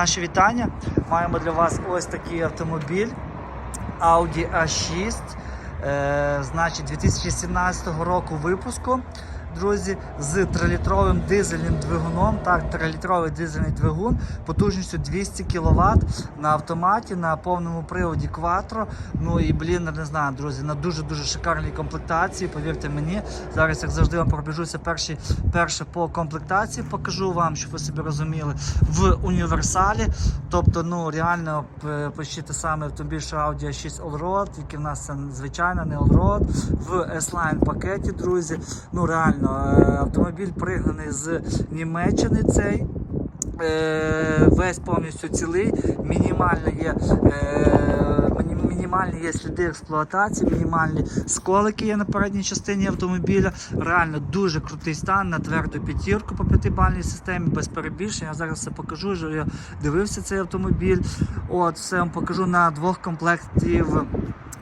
Наші вітання. Маємо для вас ось такий автомобіль Audi A6. Е, значить, 2017 року випуску. Друзі, з 3-літровим дизельним двигуном. Так, 3-літровий дизельний двигун потужністю 200 кВт на автоматі, на повному приводі Quattro. Ну і блін, не знаю, друзі, на дуже-дуже шикарній комплектації. Повірте мені, зараз, як завжди, вам пробіжуся перші, перше по комплектації. Покажу вам, щоб ви собі розуміли, в універсалі. Тобто, ну реально е, почти те саме автомобіль, Audi A6 Allroad, тільки в нас звичайно не Allroad, в S-Line пакеті, друзі. Ну реально, е, автомобіль пригнаний з Німеччини цей. Е, Весь повністю цілий, мінімально є, е, мінімальні є сліди експлуатації, мінімальні сколики є на передній частині автомобіля. Реально дуже крутий стан на тверду п'ятірку по п'ятибальній системі, без перебільшення. Я зараз все покажу, що я дивився цей автомобіль. От, все вам покажу на двох комплектів.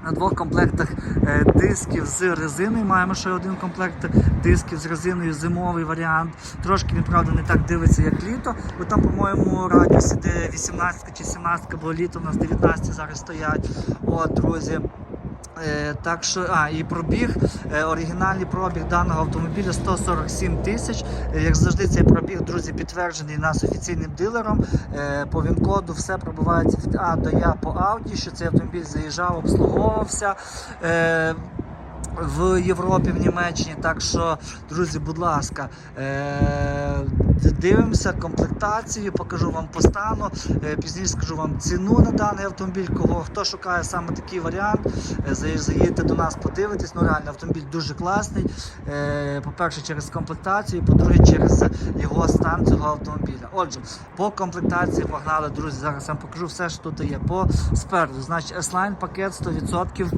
На двох комплектах е, дисків з резиною. Маємо ще один комплект дисків з резиною, зимовий варіант. Трошки він, правда, не так дивиться, як літо. Бо там, по-моєму, радіус іде 18 чи 17, бо літо у нас 19 зараз стоять. От, друзі. Е, так що, а, і пробіг, е, оригінальний пробіг даного автомобіля 147 тисяч. Е, як завжди, цей пробіг, друзі, підтверджений нас офіційним дилером. По ВІН-коду все пробувається від А до Я по Ауді, що цей автомобіль заїжджав, обслуговувався. В Європі, в Німеччині. Так що, друзі, будь ласка, е- дивимося комплектацію, покажу вам по стану. Е, пізніше скажу вам ціну на даний автомобіль. Кого хто шукає саме такий варіант, е, заїдьте до нас, подивитесь. Ну реально автомобіль дуже класний. Е, по-перше, через комплектацію, по-друге, через його стан цього автомобіля. Отже, по комплектації погнали, друзі. Зараз я вам покажу все, що тут є. По спереду, значить, S-Line пакет 100%.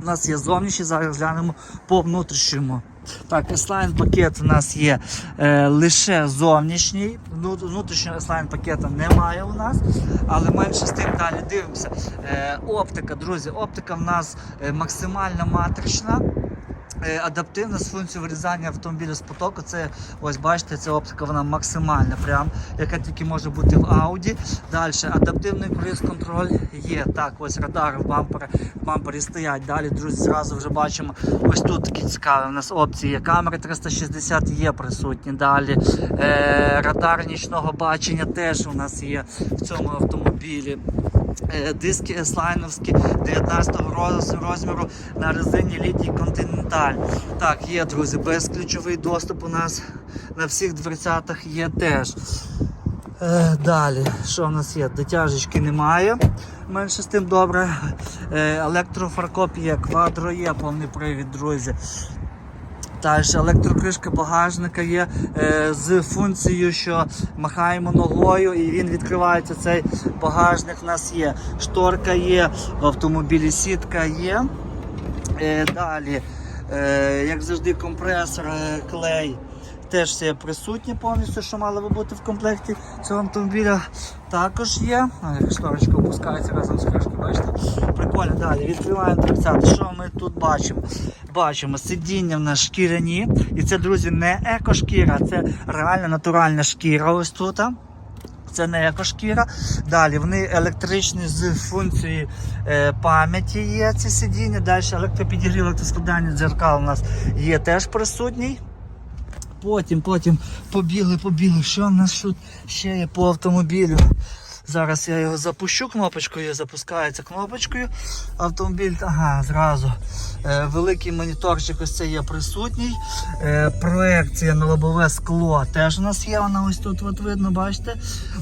У нас є зовнішній, зараз глянемо по внутрішньому. Так, S-Line пакет у нас є е, лише зовнішній. Внутрішнього S-Line пакета немає у нас, але менше з тим далі дивимося. Е, оптика, друзі, оптика в нас е, максимально матрична. Е, Адаптивна з функцією вирізання автомобіля з потоку. Це ось бачите, ця оптика вона максимальна, прям, яка тільки може бути в Audi. Далі адаптивний круїз-контроль є. Так, ось радари в бампері, в бампері стоять. Далі, друзі, зразу вже бачимо. Ось тут такі цікаві. У нас опції є. Камери 360 є присутні. Далі е, радар нічного бачення теж у нас є в цьому автомобілі. Е, Диски S-лайновські 19-го розміру на резині літній Continental. Так, є, друзі, безключовий доступ у нас на всіх дверцятах є теж. Е, далі, що в нас є? Дотяжечки немає. Менше з тим добре. Е, електрофаркоп є, квадро є, повний привід, друзі. Далі електрокришка багажника є е, з функцією, що махаємо ногою і він відкривається. Цей багажник у нас є. Шторка є, в автомобілі сітка є. Е, далі, е, як завжди, компресор, е, клей. Теж все присутнє повністю, що мало би бути в комплекті цього автомобіля. Також є. Як Шторочка опускається разом з кришкою, бачите? Прикольно, далі. Відкриваємо дверцята. Що ми тут бачимо? Бачимо, сидіння в нас шкіряні. І це, друзі, не екошкіра, це реальна натуральна шкіра ось тут. Це не екошкіра. Далі вони електричні з функцією е, пам'яті є ці сидіння. Далі електропідігрів, електроскладання дзеркал у нас є теж присутній. Потім, потім побігли, побігли. Що в нас тут ще є по автомобілю? Зараз я його запущу кнопочкою, запускається кнопочкою. Автомобіль, ага, зразу. Е, великий моніторчик ось це є присутній. Е, проекція на лобове скло теж у нас є. Вона ось тут от видно, бачите.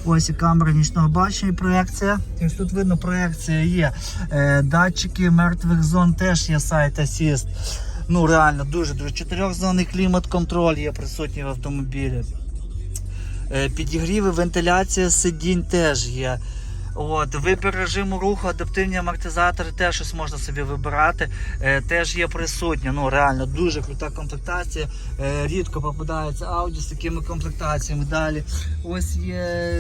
Ось і камера нічного бачення, і проекція. Ось тут видно, проекція є. Е, датчики мертвих зон теж є сайт Assist. Ну реально дуже дуже чотирьохзонний клімат-контроль є присутній в автомобілі. Е, Підігріви, вентиляція сидінь теж є. От, вибір режиму руху, адаптивні амортизатори теж щось можна собі вибирати. Е, теж є присутні. Ну реально дуже крута комплектація. Е, рідко попадається Audi з такими комплектаціями. Далі ось є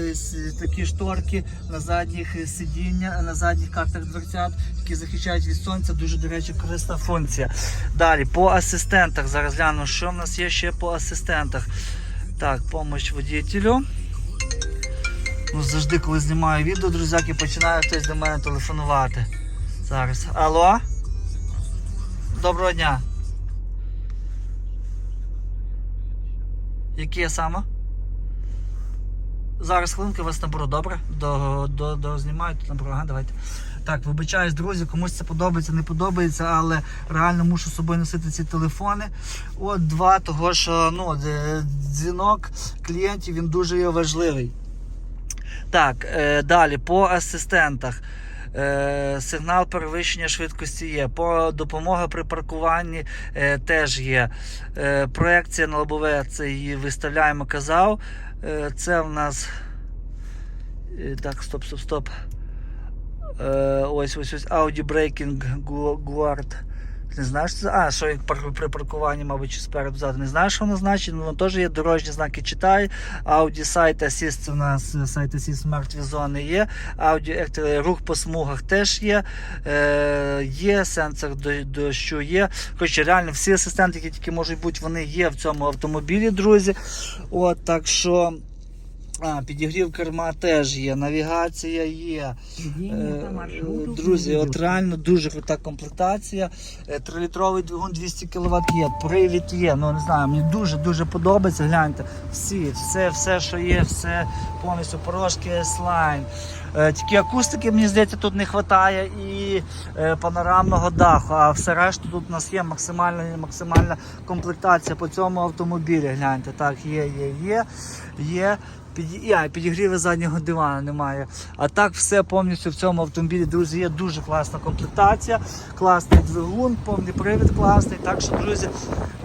такі шторки на задніх сидіння, на задніх картах дверцят, які захищають від сонця. Дуже, до речі, корисна функція. Далі по асистентах. Зараз гляну, що в нас є ще по асистентах. Так, помощь водителю. Ну, завжди, коли знімаю відео, друзяки, починає хтось до мене телефонувати. Зараз. Алло? Доброго дня. Які я саме? Зараз хвилинку вас наберу, добре? До, до, до знімаю, тут наберу, ага, давайте. Так, вибачаюсь, друзі, комусь це подобається, не подобається, але реально мушу з собою носити ці телефони. От два, того що ну, дзвінок клієнтів він дуже є важливий. Так, е, далі по асистентах. Е, сигнал перевищення швидкості є. По допомога при паркуванні е, теж є. Е, проекція на лобове це її виставляємо, казав. Е, це в нас. е, Так, стоп, стоп, стоп. Е, ось ось ось Audi Braking Gu- Не знаєш, що це? А, що як при паркуванні, мабуть, чи спереду ззаду. Не знаєш, що воно значить? Ну, воно теж є дорожні знаки читай. Audi Site Assist, у нас е, Site Assist мертві зони є. Audi рух по смугах теж є. Е, є сенсор до- дощу є. Коротше, реально всі асистенти, які тільки можуть бути, вони є в цьому автомобілі, друзі. От, так що. А, підігрів керма теж є, навігація є. Е. Друзі, от реально дуже крута комплектація. Е, Трилітровий двигун 200 кВт є, привід є. Ну не знаю, мені дуже-дуже подобається. Гляньте, всі, все, все, що є, все повністю порожки S-Line. Е, Тільки акустики, мені здається, тут не вистачає і е, панорамного даху, а все решту тут у нас є максимальна, максимальна комплектація по цьому автомобілі. Гляньте, так, є, є, є, є. Під... А, підігріви заднього дивана немає. А так все повністю в цьому автомобілі, друзі, є дуже класна комплектація, класний двигун, повний привід класний. Так що, друзі,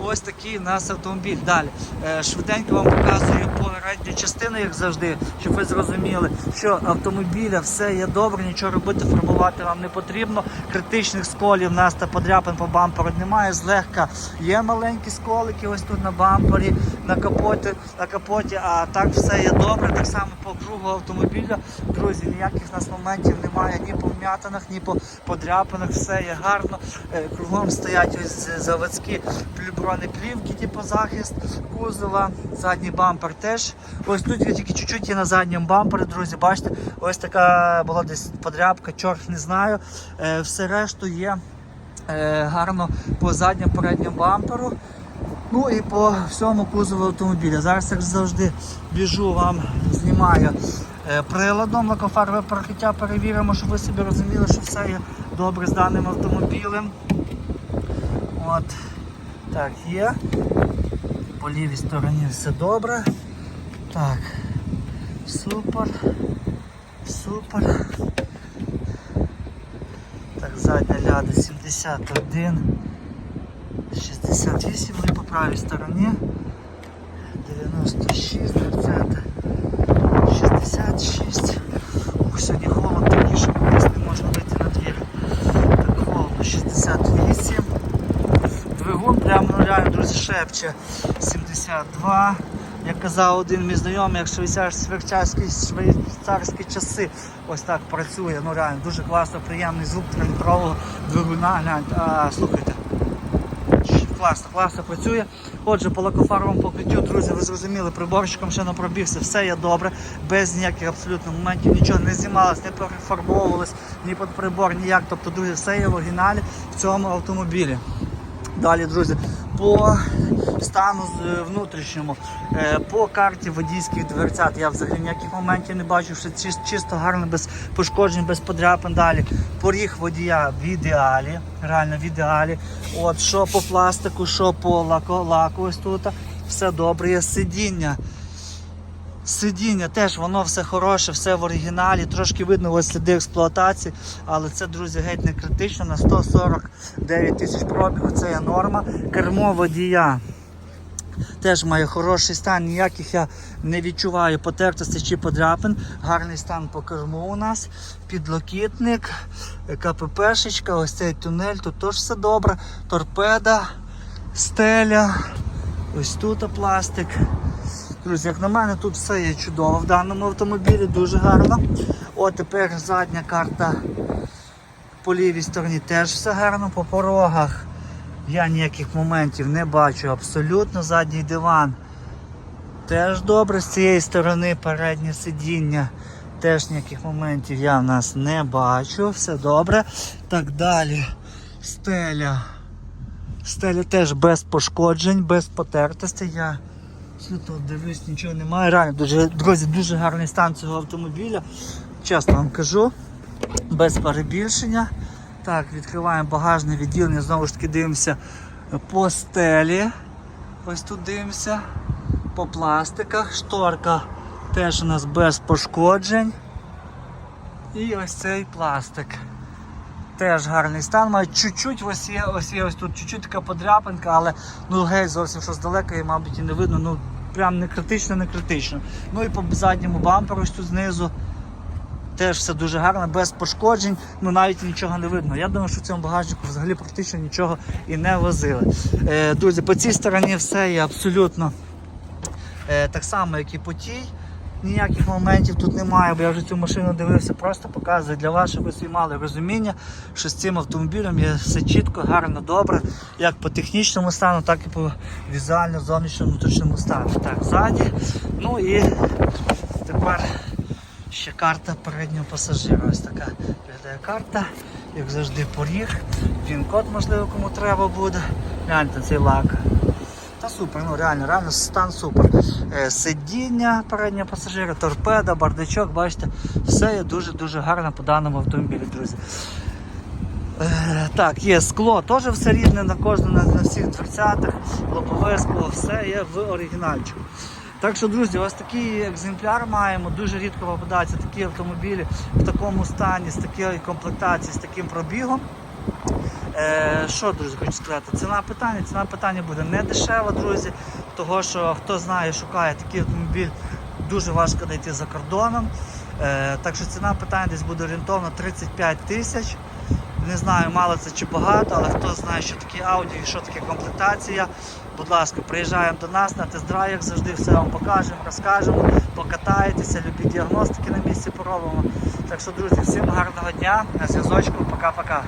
ось такий у нас автомобіль. Далі. Е, швиденько вам показую передню частину, як завжди, щоб ви зрозуміли, що автомобіля все є добре, нічого робити, формувати вам не потрібно. Критичних сколів нас та подряпин по бамперу немає. Злегка є маленькі сколики, ось тут на бампері, на капоті, на капоті, а так все є добре. Так само по кругу автомобіля. Друзі, ніяких у нас моментів немає ні по вм'ятинах, ні по подряпинах. Все є гарно. Е, Кругом стоять ось заводські бронеплівки, типу захист кузова, задній бампер теж. Ось тут тільки чуть-чуть є на задньому бампері, друзі. Бачите, ось така була десь подряпка, чорт не знаю. Е, Все решту є е, гарно по задньому передньому бамперу. Ну і по всьому кузову автомобіля. Зараз, як завжди, біжу вам, знімаю е, приладом лакофарове прокриття, перевіримо, щоб ви собі розуміли, що все є добре з даним автомобілем. От. Так, є. По лівій стороні все добре. Так. Супер. Супер. Так, задня ляда 71. 68 ви по правій стороні. 96, 20, 66. Ух, сьогодні холодно такий, що десь не можна вийти на двір. Так, холодно, 68. Двигун прямо ну, друзі, шепче. 72. Як казав один мій знайомий, як швейцарські, швейцарські, часи ось так працює. Ну реально дуже класно, приємний звук трилітрового двигуна. Гляньте, а, слухайте. Класно, класно працює. Отже, по лакофаровому покриттю, друзі, ви зрозуміли, приборщиком ще не пробігся, все є добре, без ніяких абсолютно моментів, нічого не знімалось, не перефарбовувалось, ні під прибор, ніяк. Тобто, друзі, все є в оригіналі в цьому автомобілі. Далі, друзі, по стану внутрішньому, е, по карті водійських дверцят я взагалі ніяких моментів не бачу, чис- чисто гарно, без пошкоджень, без подряпин. Далі поріг водія в ідеалі, реально в ідеалі. От що по пластику, що по лаку, лаку ось тут, все добре є сидіння. Сидіння теж воно все хороше, все в оригіналі. Трошки видно ось сліди експлуатації, але це, друзі, геть не критично. На 149 тисяч пробігу це є норма. Кермо водія теж має хороший стан, ніяких я не відчуваю потертостей чи подряпин. Гарний стан по керму у нас. Підлокітник, КППшечка, ось цей тунель, тут теж все добре. Торпеда, стеля, ось тут пластик. Друзі, як на мене, тут все є чудово в даному автомобілі, дуже гарно. О, тепер задня карта по лівій стороні теж все гарно. По порогах я ніяких моментів не бачу абсолютно. Задній диван Теж добре, з цієї сторони переднє сидіння. Теж ніяких моментів я в нас не бачу. Все добре. Так далі. Стеля. Стеля теж без пошкоджень, без потертостей. Я тут дивлюсь, нічого немає. Реально, дуже, друзі, дуже гарний стан цього автомобіля. Чесно вам кажу, без перебільшення. Так, відкриваємо багажне відділення, знову ж таки дивимося по стелі. Ось тут дивимося. По пластиках. Шторка теж у нас без пошкоджень. І ось цей пластик. Теж гарний стан. Має чуть-чуть ось є, ось є ось тут чуть-чуть така подряпинка, але ну геть зовсім що здалека і, мабуть, і не видно. Ну прям не критично, не критично. Ну і по задньому бамперу тут знизу. Теж все дуже гарно, без пошкоджень, ну навіть нічого не видно. Я думаю, що в цьому багажнику взагалі практично нічого і не возили. Е, друзі, по цій стороні все є абсолютно е, так само, як і по тій. Ніяких моментів тут немає, бо я вже цю машину дивився, просто показую для вас, щоб ви собі мали розуміння, що з цим автомобілем є все чітко, гарно, добре, як по технічному стану, так і по візуально зовнішньому внутрішньому стану. Так, ззаді. Ну і тепер ще карта переднього пасажира. Ось така виглядає карта, як завжди поріг. Він-код, можливо, кому треба буде. Гляньте цей лак. Та супер, ну реально, реально стан супер. Е, Сидіння переднього пасажира, торпеда, бардачок, бачите, все є дуже-дуже гарно по даному автомобілі, друзі. Е, Так, є скло, теж все рідне на кожному, на, всіх дверцятах, лобове скло, все є в оригінальчику. Так що, друзі, ось такий екземпляр маємо. Дуже рідко попадаються такі автомобілі в такому стані, з такої комплектації, з таким пробігом. Е, що, друзі, хочу сказати? Ціна питання. Ціна питання буде не дешева, друзі. Того, що хто знає, шукає такий автомобіль, дуже важко знайти за кордоном. Е, так що ціна питання десь буде орієнтовно 35 тисяч. Не знаю, мало це чи багато, але хто знає, що таке Audi і що таке комплектація. Будь ласка, приїжджаємо до нас на тест-драйв, як завжди, все вам покажемо, розкажемо, покатаєтеся, любі діагностики на місці поробимо. Так що, друзі, всім гарного дня, на зв'язочку, пока-пока.